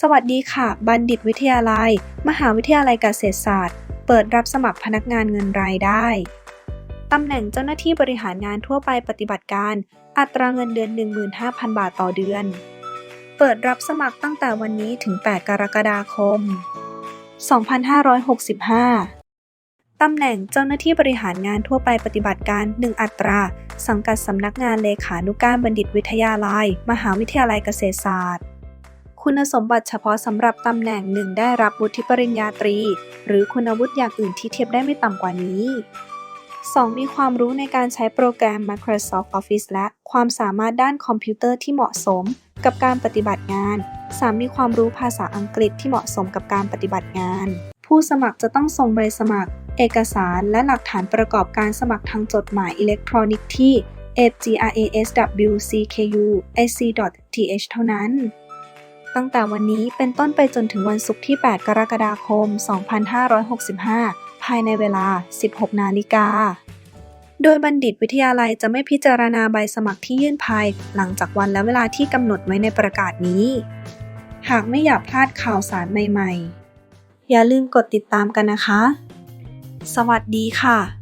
สวัสดีค่ะ บัณฑิตวิทยาลัย มหาวิทยาลัยเกษตรศาสตร์ เปิดรับสมัครพนักงานเงินรายได้ ตำแหน่งเจ้าหน้าที่บริหารงานทั่วไปปฏิบัติการ อัตราเงินเดือน 15,000 บาทต่อเดือน เปิดรับสมัครตั้งแต่วันนี้ถึง 8 กรกฎาคม 2565 ตำแหน่งเจ้าหน้าที่บริหารงานทั่วไปปฏิบัติการ 1 อัตรา สังกัดสำนักงานเลขานุการบัณฑิตวิทยาลัย มหาวิทยาลัยเกษตรศาสตร์ คุณสมบัติเฉพาะสำหรับตำแหน่งหนึ่งได้รับวุฒิปริญญาตรี หรือคุณวุฒิอย่างอื่นที่เทียบได้ไม่ต่ำกว่านี้ 2. มีความรู้ในการใช้โปรแกรม Microsoft Office และความสามารถด้านคอมพิวเตอร์ที่เหมาะสมกับการปฏิบัติงาน 3. มีความรู้ภาษาอังกฤษที่เหมาะสมกับการปฏิบัติงาน ผู้สมัครจะต้องส่งใบสมัคร เอกสารและหลักฐานประกอบการสมัครทางจดหมายอิเล็กทรอนิกส์ที่ agraswcku.ac.th เท่านั้น ตั้งแต่วันนี้เป็นต้นไปจนถึงวันศุกร์ที่ 8 กรกฎาคม 2565 ภายในเวลา 16 นาฬิกา โดยบัณฑิตวิทยาลัยจะไม่พิจารณาใบสมัครที่ยื่นภาย หลังจากวันและเวลาที่กำหนดไว้ในประกาศนี้ หากไม่อยากพลาดข่าวสารใหม่ ๆ อย่าลืมกดติดตามกันนะคะ สวัสดีค่ะ